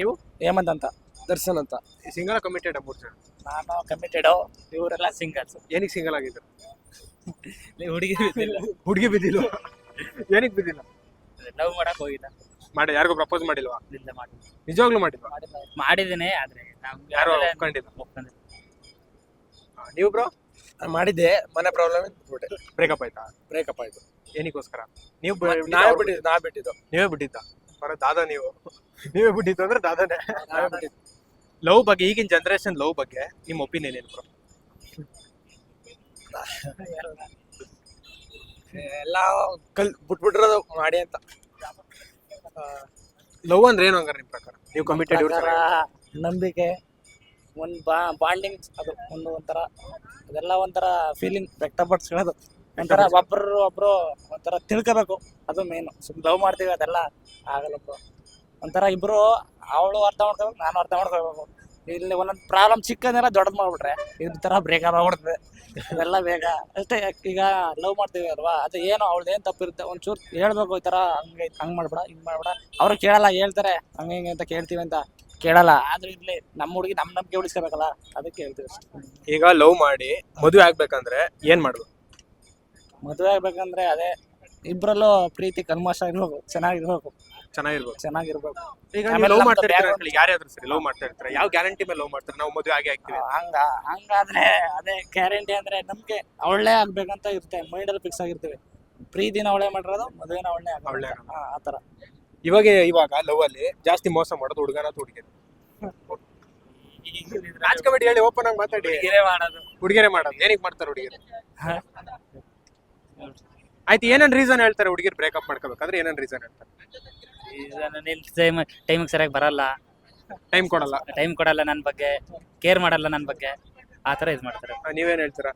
ನೀವು? ಹೇಮಂತ್ ಅಂತ. ದರ್ಶನ್ ಅಂತ. ಸಿಂಗಲ್ ಕಮಿಟೆಡ್ ಮೂರು ಜನ ನಾನು ಕಮಿಟೆಡ್ ಇವರೆಲ್ಲ ಸಿಂಗಲ್ಸ್ ಏನಕ್ಕೆ ಸಿಂಗಲ್ ಆಗಿದ್ರು ಹುಡುಗಿ ಹುಡುಗಿ ಬಿದ್ದಿಲ್ಲ ಏನಕ್ಕೆ ಬಿದ್ದಿಲ್ಲ? ಲವ್ ಮಾಡಕ್ ಹೋಗಿಲ್ಲ ಮಾಡಿ ಯಾರಿಗೂ ಪ್ರಪೋಸ್ ಮಾಡಿಲ್ವಾ? ಇಲ್ಲ ಮಾಡಿ ನಿಜವಾಗ್ಲೂ ಮಾಡಿಲ್ವಾ? ಮಾಡಿದ್ದೇನೆ ಆದ್ರೆ ಯಾರು ಒಪ್ಕೊಂಡಿಲ್ಲ? ಒಪ್ಕೊಂಡಿಲ್ಲ. ಹಾ, ನೀವು ಬ್ರೋ ನಾನು ಮಾಡಿದ್ದೆ ಮನೆ ಪ್ರಾಬ್ಲಮ್ ಬಿಟ್ಬಿಟ್ಟೆ. ಬ್ರೇಕಪ್ ಆಯ್ತಾ? ಬ್ರೇಕಪ್ ಆಯ್ತು. ಏನಕ್ಕೋಸ್ಕರ ನೀವು ನಾವೇ ಬಿಟ್ಟಿದ್ದು ನಾವೇ ಬಿಟ್ಟಿದ್ದು. ನೀವೇ ಬಿಟ್ಟಿದ್ದ? ಬರೋ ದಾದಾ ನೀವು. ನೀವೇ ಬಿಟ್ಟಿದ್ದು ಅಂದ್ರೆ ದಾದಾನೇ. ಲವ್ ಬಗ್ಗೆ ಈಗಿನ ಜನರೇಷನ್ ಲವ್ ಬಗ್ಗೆ ನಿಮ್ಮ ಒಪಿನಿಯನ್ ಏನು ಬ್ರೋ ಎಲ್ಲ ಕಲ್ ಬಿಟ್ಬಿಟ್ರದು ಮಾಡಿ ಅಂತ. ಲವ್ ಅಂದ್ರೆ ಏನು ಹಂಗಾರೆ ನಿಮ್ಮ ಪ್ರಕಾರ? ನೀವು ಕಮಿಟೆಡ್ ಪ್ರಕಾರ ನಂಬಿಕೆ ಒಂದು ಬಾ ಬಾಂಡಿಂಗ್ ಅದು ಒಂದು ಒಂಥರ ಅದೆಲ್ಲ ಒಂಥರ ಫೀಲಿಂಗ್ ವ್ಯಕ್ತಪಡಿಸ್ಕೊಳ್ಳೋದು. ಒಂಥರ ಒಬ್ರು ಒಬ್ರು ಒಂಥರ ತಿಳ್ಕೋಬೇಕು. ಅದು ಮೇನ್ ಸುಮ್ ಲವ್ ಮಾಡ್ತೀವಿ, ಅದೆಲ್ಲ ಆಗಲ್ಲ bro. ಒಂಥರ ಇಬ್ರು ಅವಳು ಅರ್ಥ ಮಾಡ್ಕೋಬೇಕು, ನಾನು ಅರ್ಥ ಮಾಡ್ಕೋಬೇಕು. ಇಲ್ಲಿ ಒಂದೊಂದು ಪ್ರಾಬ್ಲಮ್ ಚಿಕ್ಕದೆಲ್ಲ ದೊಡ್ಡದು ಮಾಡ್ಬಿಟ್ರೆ, ಇದ್ರ ತರ ಬ್ರೇಕಪ್ ಆಗ್ಬಿಡ್ತದೆ ಇದೆಲ್ಲ ಬೇಗ. ಅಷ್ಟೇ, ಈಗ ಲವ್ ಮಾಡ್ತೀವಿ ಅಲ್ವಾ? ಅದು ಏನು ಅವ್ಳದ್ದು ಏನು ತಪ್ಪಿರುತ್ತೆ? ಒಂಚೂರು ಹೇಳ್ಬೇಕು, ಈ ತರ ಹಂಗೆ, ಹಂಗ್ ಮಾಡ್ಬೇಡ, ಹಿಂಗ್ ಮಾಡ್ಬೇಡ. ಅವ್ರು ಕೇಳಲ್ಲ, ಹೇಳ್ತಾರೆ, ಹಂಗೆ, ಹಿಂಗೆ ಅಂತ ಕೇಳ್ತೀವಿ ಅಂತ ಕೇಳಲ್ಲ. ಆದ್ರೆ ಇರ್ಲಿ ನಮ್ಮ ಹುಡುಗಿ ನಮ್ಮ ನಂಬಿಕೆ ಉಳಿಸ್ಕೋಬೇಕಲ್ಲ, ಅದಕ್ಕೆ ಹೇಳ್ತೀವಿ. ಈಗ ಲವ್ ಮಾಡಿ ಮದುವೆ ಆಗ್ಬೇಕಂದ್ರೆ ಏನ್ ಮಾಡ್ಬೇಕು? ಮದುವೆ ಆಗ್ಬೇಕಂದ್ರೆ ಅದೇ ಇಬ್ರಲ್ಲೂ ಪ್ರೀತಿ ಕಲ್ಮಶ ಇರ್ಬೇಕು ಚೆನ್ನಾಗಿರ್ಬೇಕು. ಚೆನ್ನಾಗಿರ್ಬೇಕು. ಚೆನ್ನಾಗಿರ್ಬೇಕು. ಈಗ ಆಮೇಲೆ ಲವ್ ಮಾಡ್ತಾ ಇರ್ತೀರ ಯಾರ್ಯಾದ್ರು ಸರಿ ಲವ್ ಮಾಡ್ತಾ ಇರ್ತಾರೆ? ಯಾವ ಗ್ಯಾರಂಟಿ ಮೇಲೆ ಲವ್ ಮಾಡ್ತಾರೆ? ನಾವು ಮದುವೆ ಆಗಿ ಆಗ್ತೀವಿ ಹಂಗ ಹಂಗಾದ್ರೆ ಅದೇ ಗ್ಯಾರಂಟಿ ಅಂದ್ರೆ ನಮ್ಗೆ ಅವಳೇ ಆಗ್ಬೇಕಂತ ಇರುತ್ತೆ. ಮೈಂಡಲ್ಲಿ ಫಿಕ್ಸ್ ಆಗಿರ್ತೀವಿ. ಪ್ರೀತಿನ ಅವಳೇ ಮಾಡಿರೋದು ಮದುವೆನ ಅವಳೇ ಅವಳೇ ಆ ಆತರ ಇವಾಗ ಇವಾಗ ಲವ್ ಅಲ್ಲಿ ಜಾಸ್ತಿ ಮೋಸ ಮಾಡೋದು ಹುಡುಗನ ಹುಡುಗಿ ರಾಜ್ ಕಮಿಟಿ ಹೇಳಿ ಓಪನ್ ಆಗಿ ಮಾತಾಡಿ. ಹುಡುಗಿರೇ ಮಾಡೋದು. ಹುಡುಗಿಯರೇ ಮಾಡೋದು. ಏನಕ್ಕೆ ಮಾಡ್ತಾರೆ ಹುಡುಗಿರು ಆಯ್ತು ಏನೇನ್ ರೀಸನ್ ಹೇಳ್ತಾರೆ ಹುಡುಗಿರ್ ಬ್ರೇಕಪ್ ಮಾಡ್ಕೋಬೇಕಾದ್ರೆ ಏನೇನ್ ರೀಸನ್ ಹೇಳ್ತಾರೆ? ಟೈಮ್ ಟೈಮಿಗೆ ಸರಿಯಾಗಿ ಬರಲ್ಲ. ಟೈಮ್ ಕೊಡಲ್ಲ. ಟೈಮ್ ಕೊಡಲ್ಲ ನನ್ನ ಬಗ್ಗೆ ಕೇರ್ ಮಾಡಲ್ಲ ನನ್ನ ಬಗ್ಗೆ. ಆ ಥರ ಇದು ಮಾಡ್ತಾರೆ. ಆ, ನೀವೇನ್ ಹೇಳ್ತೀರಾ?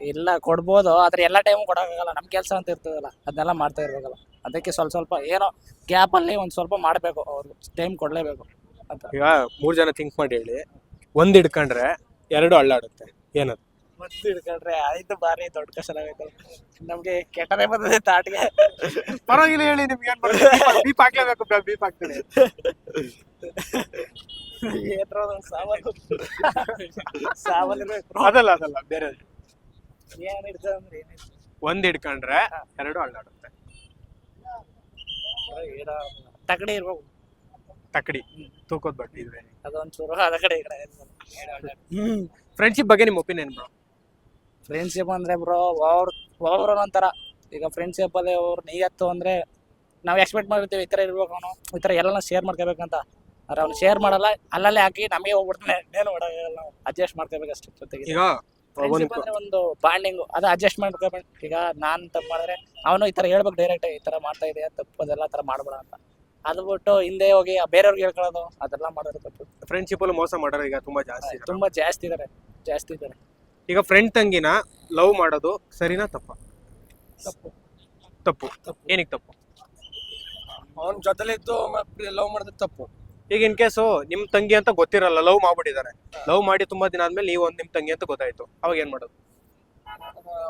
ಇಲ್ಲ ಕೊಡ್ಬೋದು ಆದ್ರೆ ಎಲ್ಲ ಟೈಮು ಕೊಡೋಕ್ಕಾಗಲ್ಲ. ನಮ್ಮ ಕೆಲಸ ಅಂತ ಇರ್ತದಲ್ಲ ಅದನ್ನೆಲ್ಲ ಮಾಡ್ತಾ ಇರ್ಬೇಕಲ್ಲ. ಅದಕ್ಕೆ ಸ್ವಲ್ಪ ಸ್ವಲ್ಪ ಏನೋ ಗ್ಯಾಪಲ್ಲಿ ಒಂದು ಸ್ವಲ್ಪ ಮಾಡಬೇಕು ಅವ್ರಿಗೆ ಟೈಮ್ ಕೊಡಲೇಬೇಕು ಅಂತ. ಈಗ ಮೂರ್ ಜನ ಥಿಂಕ್ ಮಾಡಿ ಹೇಳಿ. ಒಂದ್ ಹಿಡ್ಕೊಂಡ್ರೆ ಎರಡು ಅಳ್ಳಾಡುತ್ತೆ. ಏನದು? ಒಂದು ಹಿಡ್ಕೊಂಡ್ರೆ ಆಯ್ತು ಬಾರಿ ದೊಡ್ಡ ಕಷ್ಟ ಆಗೈತೆ ನಮ್ಗೆ ಕೆಟ್ಟದೇ ಬಂದದೆ ತಾಟ್ಗೆ ಪರವಾಗಿಲ್ಲ ಹೇಳಿ ನಿಮ್ಗೆ ಏನ್ ಬೀಪ್ ಹಾಕ್ಲೇಬೇಕು ಬೀಪ್ ಒಂದ್ ಸಾಮಾನು ಸಾಮಾನು ಅದಲ್ಲ ಅದಲ್ಲ ಬೇರೆ. ಏನ್ ಹಿಡ್ತ ಅಂದ್ರೆ ಏನಿಲ್ಲ ಒಂದ್ ಹಿಡ್ಕೊಂಡ್ರೆ ಎರಡು ಅಳ್ಳಾಡುತ್ತೆ. ತಕಡಿ ಇರ್ಬೇಕು ತಕಡಿ. ತೂಕೋದ್ ಬಟ್ಟಿ ಇದ್ರೆ ಅದೊಂಚೂರು ಅದ ಕಡೆ. ಈ ಕಡೆ ಹ್ಮ್. ಫ್ರೆಂಡ್ಶಿಪ್ ಬಗ್ಗೆ ನಿಮ್ ಒಪಿನಿಯನ್ ಬ್ರೋ ಫ್ರೆಂಡ್ಶಿಪ್ ಅಂದ್ರೆ ಬ್ರೋ ಅವ್ರ ಒಬ್ಬರು ಒಂಥರ ಈಗ ಫ್ರೆಂಡ್ಶಿಪ್ ಅಲ್ಲಿ ಅವ್ರು ನೀಯತ್ತು ಅಂದ್ರೆ ನಾವು ಎಕ್ಸ್ಪೆಕ್ಟ್ ಮಾಡಿರ್ತೀವಿ ಈ ಥರ ಇರ್ಬೇಕು ಅವನು ಈ ಥರ ಎಲ್ಲ ಶೇರ್ ಮಾಡ್ಕೋಬೇಕಂತ. ಆದ್ರೆ ಅವ್ನು ಶೇರ್ ಮಾಡಲ್ಲ ಅಲ್ಲಲ್ಲೇ ಹಾಕಿ ನಮಗೆ ಹೋಗ್ಬಿಡ್ತಾನೆ. ಏನು ಮಾಡೋಕ್ಕಾಗಲ್ಲ ನಾವು ಅಡ್ಜಸ್ಟ್ ಮಾಡ್ಕೋಬೇಕು ಅಷ್ಟೇ ಜೊತೆಗೆ. ಈಗ ಫ್ರೆಂಡ್ಶಿಪ್ ಅಂದ್ರೆ ಒಂದು ಬಾಂಡಿಂಗ್ ಅದು ಅಡ್ಜಸ್ಟ್ ಮಾಡ್ಕೋಬೇಕು. ಈಗ ನಾನು ತಪ್ಪು ಮಾಡಿದ್ರೆ ಅವನು ಈ ಥರ ಹೇಳ್ಬೇಕು ಡೈರೆಕ್ಟ್ ಈ ಥರ ಮಾಡ್ತಾ ಇದೆಯಾ ತಪ್ಪು ಅದೆಲ್ಲ ಥರ ಮಾಡಬೇಡ ಅಂತ. ಅದು ಬಿಟ್ಟು ಹಿಂದೆ ಹೋಗಿ ಬೇರೆಯವ್ರಿಗೆ ಹೇಳ್ಕೊಳ್ಳೋದು ಅದೆಲ್ಲ ಮಾಡೋದು ತಪ್ಪು. ಫ್ರೆಂಡ್ಶಿಪ್ ಅಲ್ಲಿ ಮೋಸ ಮಾಡೋರು ಈಗ ತುಂಬಾ ಜಾಸ್ತಿ. ತುಂಬಾ ಜಾಸ್ತಿ ಇದಾರೆ ಜಾಸ್ತಿ ಇದಾರೆ. ಈಗ ಫ್ರೆಂಡ್ ತಂಗಿನ ಲವ್ ಮಾಡೋದು ಸರಿನಾ ತಪ್ಪ? ತಪ್ಪು. ತಪ್ಪು. ತಪ್ಪು. ಏನಕ್ಕೆ ತಪ್ಪು? ಅವನ ಜೊತೆಲಿ ಇದ್ದು ಲವ್ ಮಾಡಿದ್ರೆ ತಪ್ಪು. ಈಗ ಇನ್ ಕೇಸು ನಿಮ್ ತಂಗಿ ಅಂತ ಗೊತ್ತಿರಲ್ಲ ಲವ್ ಮಾಡ್ಬಿಟ್ಟಿದ್ದಾರೆ ಲವ್ ಮಾಡಿ ತುಂಬಾ ದಿನ ಆದ್ಮೇಲೆ ನೀವು ಒಂದ್ ನಿಮ್ ತಂಗಿ ಅಂತ ಗೊತ್ತಾಯ್ತು. ಅವಾಗ ಏನ್ ಮಾಡೋದು?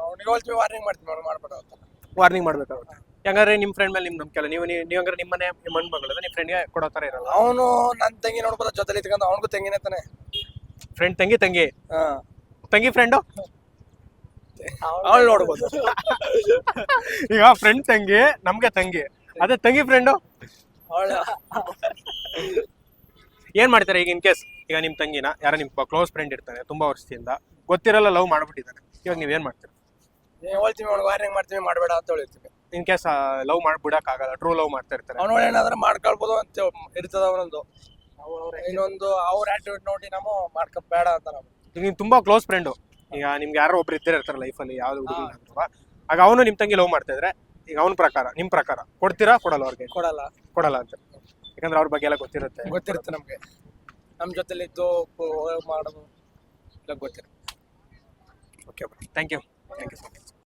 ಅವನಿಗೆ ಹೋಲ್ತೀವಿ ವಾರ್ನಿಂಗ್ ಮಾಡ್ತೀವಿ ಅವ್ನು ಮಾಡ್ಬೇಡ ಅಂತ ವಾರ್ನಿಂಗ್ ಮಾಡ್ಬೇಕಾಗುತ್ತೆ. ಹೆಂಗಾದ್ರೆ ನಿಮ್ ಫ್ರೆಂಡ್ ಮೇಲೆ ನಿಮ್ ನಂಬಿಕೆಲ್ಲ ನೀವು ನೀವು ಹಂಗಾರೆ ನಿಮ್ಮನೆ ನಿಮ್ಮ ಮನ್ ಮಗಳದ ನಿಮ್ ಫ್ರೆಂಡ್ಗೆ ಕೊಡೋ ತರ ಇರಲ್ಲ. ಅವನು ನನ್ನ ತಂಗಿ ನೋಡ್ಬೋದ ಜೊತೆಲಿ ಇಟ್ಕೊಂಡು ಅವನಿಗೂ ತಂಗಿನೇ ತಾನೆ. ಫ್ರೆಂಡ್ ತಂಗಿ ತಂಗಿ. ಹಾ. ತಂಗಿ ಫ್ರೆಂಡು ಅವಳು ನೋಡ್ಬೋದು. ಈಗ ಫ್ರೆಂಡ್ ತಂಗಿ ನಮ್ಗೆ ತಂಗಿ. ಅದೇ ತಂಗಿ ಫ್ರೆಂಡು ಅವಳು. ಏನ್ ಮಾಡ್ತಾರೆ ಈಗ ಇನ್ ಕೇಸ್ ಈಗ ನಿಮ್ ತಂಗಿನ ಯಾರ ನಿಮ್ ಕ್ಲೋಸ್ ಫ್ರೆಂಡ್ ಇರ್ತಾನೆ ತುಂಬಾ ವರ್ಷದಿಂದ ಗೊತ್ತಿರಲ್ಲ ಲವ್ ಮಾಡ್ಬಿಟ್ಟಿದ್ದಾರೆ ಇವಾಗ ನೀವ್ ಏನ್ ಮಾಡ್ತೀರಾ? ಹೇಳ್ತೀವಿ ಅವ್ನಿಗೆ ವಾರ್ನಿಂಗ್ ಮಾಡ್ತೀವಿ ಮಾಡಬೇಡ ಅಂತ ಹೇಳಿರ್ತೀವಿ. ಇನ್ ಕೇಸ್ ಲವ್ ಮಾಡ್ಬಿಡಕ್ ಆಗಲ್ಲ ಟ್ರೂ ಲವ್ ಮಾಡ್ತಾ ಇರ್ತಾರೆ. ಅವನು ಏನಾದ್ರೂ ಮಾಡ್ಕೊಳ್ಬೋದು ಅಂತ ಇರ್ತದ ಅವನೊಂದು ಇನ್ನೊಂದು ಅವ್ರ ಆಟಿಟ್ಯೂಡ್ ನೋಡಿ ನಾವು ಮಾಡ್ಕೋ ಬೇಡ ಅಂತ ನಾವು. ನೀವ್ ತುಂಬಾ ಕ್ಲೋಸ್ ಫ್ರೆಂಡು ಈಗ ನಿಮ್ಗೆ ಯಾರೋ ಒಬ್ರು ಇದ್ದೇ ಇರ್ತಾರೆ ಲೈಫಲ್ಲಿ ಯಾವ್ದು ಹುಡುಗಿ ಅಥವಾ ಆಗ ಅವನು ನಿಮ್ ತಂಗಿ ಲವ್ ಮಾಡ್ತಾ ಇದ್ರೆ ಈಗ ಅವನ ಪ್ರಕಾರ ನಿಮ್ ಪ್ರಕಾರ ಕೊಡ್ತೀರಾ ಕೊಡಲ್ಲ ಅವ್ರಿಗೆ? ಕೊಡಲ್ಲ. ಕೊಡಲ್ಲ ಅಂತ. ಯಾಕಂದ್ರೆ ಅವ್ರ ಬಗ್ಗೆ ಎಲ್ಲ ಗೊತ್ತಿರುತ್ತೆ. ಗೊತ್ತಿರುತ್ತೆ ನಮ್ಗೆ. ನಮ್ಮ ಜೊತೆಲಿ ಇದ್ದು ಮಾಡೋದು ಎಲ್ಲ ಗೊತ್ತಿರುತ್ತೆ. Okay thank you thank you so much